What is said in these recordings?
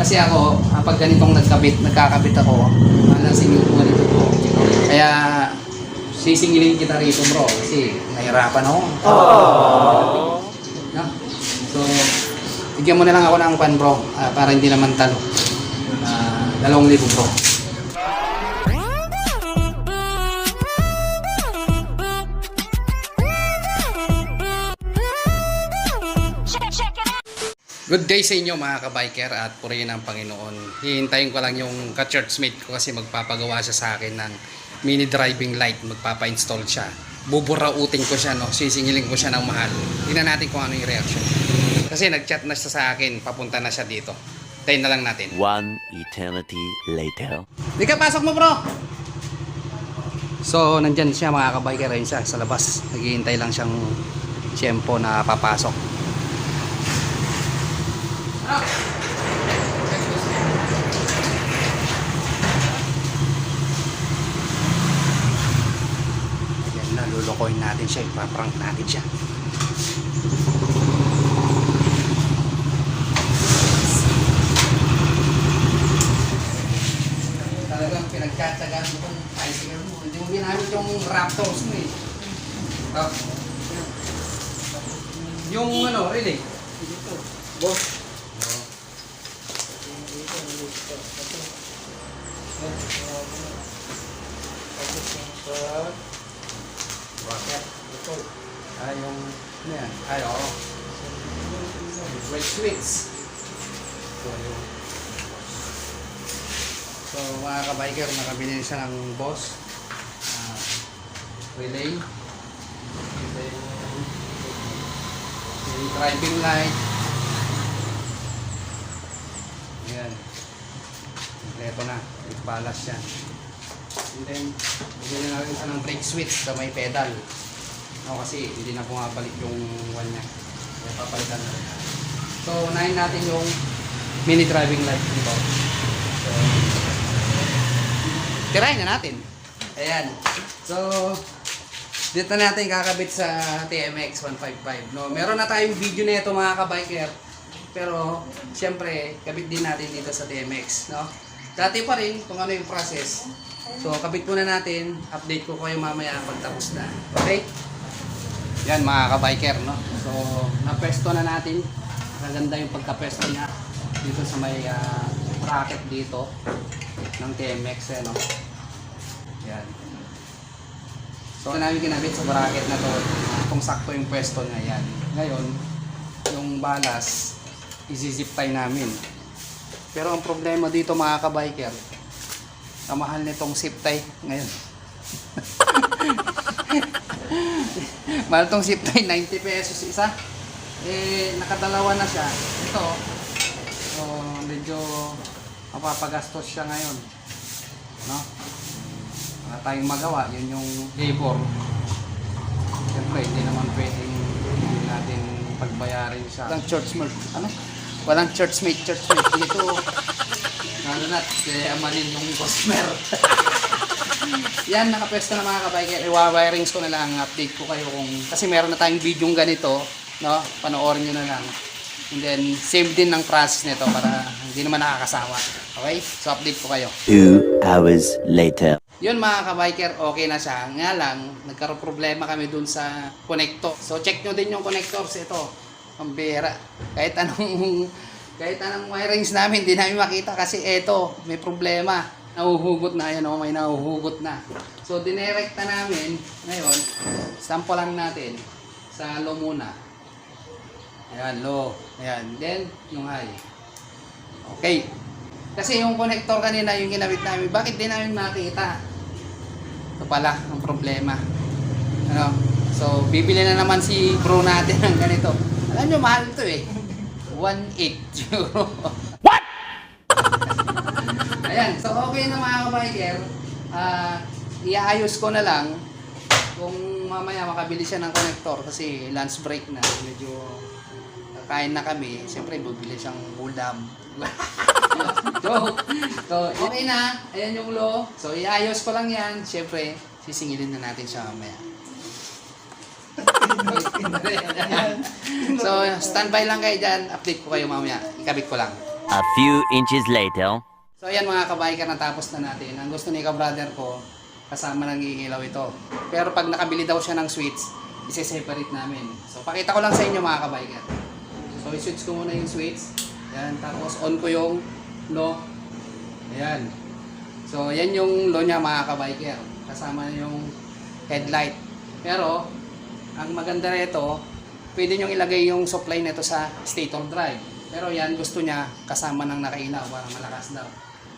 Kasi ako, kapag ganitong nagkabit, nagkakabit ako, malasing yung ganito bro. Kaya, sisingilin kita rito bro, kasi nahirapan ako. No? So, bigyan mo na lang ako ng pan bro, ah, para hindi naman talo. Ah, dalawang libo bro. Good day sa inyo mga kabiker at purihin ng Panginoon. Hihintayin ko lang yung ka-churchmate ko kasi magpapagawa siya sa akin ng mini driving light. Magpapa-install siya. Buburautin ko siya, no? sisingilin ko siya ng mahal. Tingnan natin kung ano yung reaction. Kasi nag-chat na siya sa akin, papunta na siya dito. Tayin na lang natin. One eternity later. Di ka, pasok mo bro! So, nandyan siya mga kabiker. Ayun siya sa labas. Naghihintay lang siyang tiyempo na papasok. Lulukoyin natin siya. Ipaprank natin siya. Talagang pinagkatsagaan mo itong bicycle mo. Hindi mo ginamit yung Raptors mo eh. Ah. Yung ano, really? Boss. Bakit? Ah, yung... Ano yan? Ay, oo. Red switch. So, yung... So, mga kabiker, nakabili siya ng boss. Ah, relay. Then, yung driving light. Ayan. Kompleto na. Ipalas siya. And then, bigyan na rin siya ng brake switch sa may pedal. Ako kasi hindi na bumabalik yung one niya. Kaya papalitan na rin. So, unahin natin yung mini driving light dito. So, tirahin na natin. Ayan. So, dito natin kakabit sa TMX 155. No, meron na tayong video na ito mga kabiker. Pero, siyempre, kabit din natin dito sa TMX. No? Dati pa rin kung ano yung process. So, kabit muna natin. Update ko kayo mamaya pag tapos na. Okay? Yan mga kabiker, no? So, napesto na natin. Maganda yung pagkapesto niya dito sa may ah, bracket dito ng TMX, eh, no? Yan. So, namin kinabit sa bracket na to kung sakto yung pwesto niya yan. Ngayon, yung balas, isi-zip tie namin. Pero ang problema dito mga kabiker, kamahal nitong zip tie ngayon. Mahal tong zip tie, 90 pesos isa. Eh, nakadalawa na siya. Ito, so, medyo mapapagastos siya ngayon. No? Wala tayong magawa, yun yung labor. Siyempre, hindi naman pwedeng hindi natin pagbayarin siya. Walang church mate, ano? Walang church mate, church mate. Dito, ano na, kaya manin yung customer. Yan, nakapwesto na mga kabiker. I-wirings ko na lang, update ko kayo kung, kasi meron na tayong video ganito, no? Panoorin nyo na lang. And then, same din ng process nito para hindi naman nakakasawa. Okay? So, update ko kayo. Two hours later. Yun mga kabiker, okay na siya. Nga lang, nagkaroon problema kami dun sa connector. So check nyo din yung connectors ito. Ang bera. Kahit anong kahit anong wirings namin, hindi namin makita kasi ito, may problema. Nahuhugot na, yan o, may nahuhugot na. So dinirekta namin, ngayon, sample lang natin sa low muna. Ayan, low. Ayan, then yung high. Okay. Kasi yung connector kanina, yung ginamit namin, bakit di namin makita? Ito pala ang problema. Ano? So, bibili na naman si bro natin ng ganito. Alam nyo, mahal ito eh. 1.8 euro. What? Ayan. So, okay na mga kabiker. Ah, iaayos ko na lang kung mamaya makabili siya ng connector kasi lunch break na. Medyo kakain na kami. Siyempre, bibili siyang ulam. Joke. So, okay na. Ayan yung low. So, iayos ko lang yan. Siyempre, sisingilin na natin siya mamaya. so, standby lang kayo dyan. Update ko kayo mamaya. Ikabit ko lang. A few inches later. So ayan mga kabiker, natapos na natin. Ang gusto ni ka-brother ko, kasama ng iilaw ito. Pero pag nakabili daw siya ng switch, isi-separate namin. So pakita ko lang sa inyo mga kabiker. So i-switch ko muna yung switch. Yan, tapos on ko yung low. Ayan. So yan yung low niya mga kabiker. Kasama yung headlight. Pero, ang maganda na ito, pwede nyo ilagay yung supply nito sa stator drive. Pero yan, gusto niya kasama ng nakailaw para malakas daw.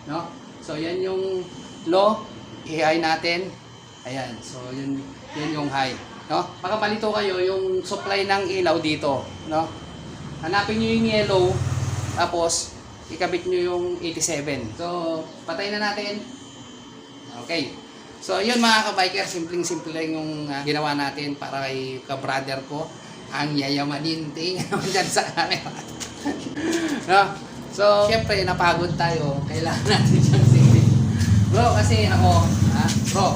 No? So, yan yung low, i-high natin. Ayan, so yun, yun yung high. No? Makapalito kayo yung supply ng ilaw dito. No? Hanapin nyo yung yellow, tapos ikabit nyo yung 87. So, patay na natin. Okay. So, yun mga ka-biker, simpleng-simple lang yung ah, ginawa natin para kay ka-brother ko. Ang yayamanin, mo dyan sa camera. no? So, syempre, napagod tayo. Kailangan natin siyang singin. Bro, kasi ako, ha? Bro,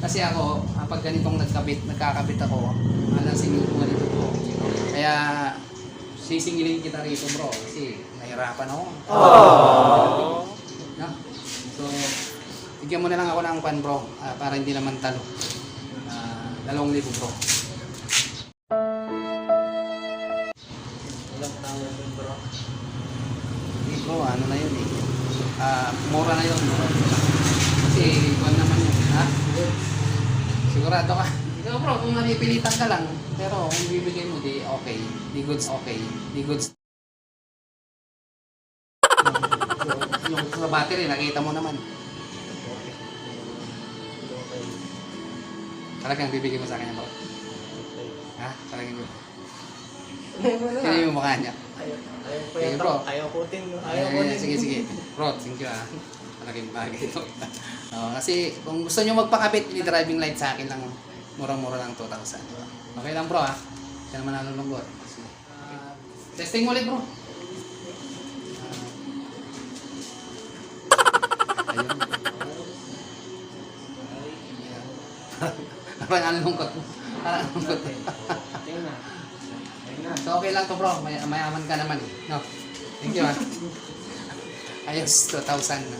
kasi ako, kapag ganitong nagkabit, nagkakabit ako, alam singil ko ganito bro. Kaya, sisingilin kita rito bro, kasi nahirapan ako. No? So, bigyan mo na lang ako ng pan bro, ah, para hindi naman talo. Ah, dalawang libo bro. Yun bro. Kasi, kung naman yun, ha? Sigurado ka. Ikaw bro, kung napipilitan ka lang, pero kung bibigay mo, di okay. Di goods, okay. Di goods. Yung sa battery, nakita mo naman. Talagang bibigay mo sa kanya bro. Ha? Talagang. Ayaw mo. Kaya yung mukha niya. Ayaw, ayaw Sige, yan, bro. Ayaw putin. Ayaw Eh, putin. sige, sige. Bro, thank you ah. Malaking bagay ito. oh, kasi kung gusto nyo magpakabit, may driving light sa akin lang. Murang-mura lang 2,000. Okay lang bro ah. Hindi naman nalulungkot. Ah, testing ulit bro. Ah, ayun. Parang ang lungkot. Parang ang lungkot. So okay lang to bro, May, mayaman ka naman eh. No? Thank you ah. Ayos, 2,000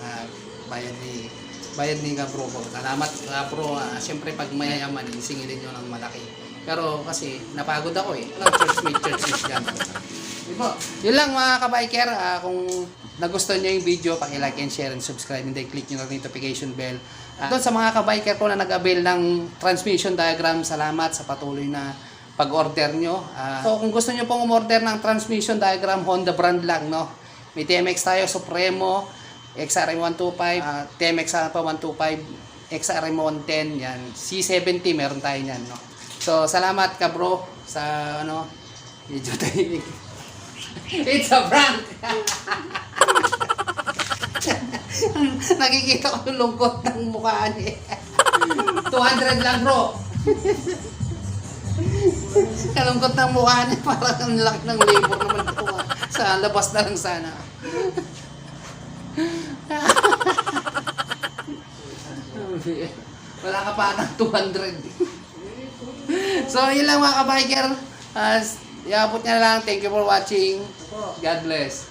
uh, bayad ni bayad ni Kabro ko. Salamat Kabro. Uh, Siyempre pag mayayaman, eh, singilin nyo ng malaki. Pero kasi napagod ako eh. Walang church mate, church mate dyan. Diba? Yun lang mga kabiker. ah, kung nagustuhan nyo yung video, paki-like and share and subscribe and then click nyo na notification bell. Ah, doon sa mga kabiker ko na nag-avail ng transmission diagram, salamat sa patuloy na pag-order nyo. Ah, so kung gusto nyo pong umorder ng transmission diagram, Honda brand lang, no? May TMX tayo, Supremo, XRM 125, ah, TMX pa 125, XRM 110, yan. C70, meron tayo yan, no? So, salamat ka bro sa ano, medyo tahimik. It's a prank! Nakikita ko yung lungkot ng mukha niya. 200 lang bro. Kalungkot ng mukha niya, parang ang laki ng labor naman ah. Sa labas na lang sana. Wala ka pa ng 200. so, yun lang mga kabiker. Uh, iabot niya lang. Thank you for watching. God bless.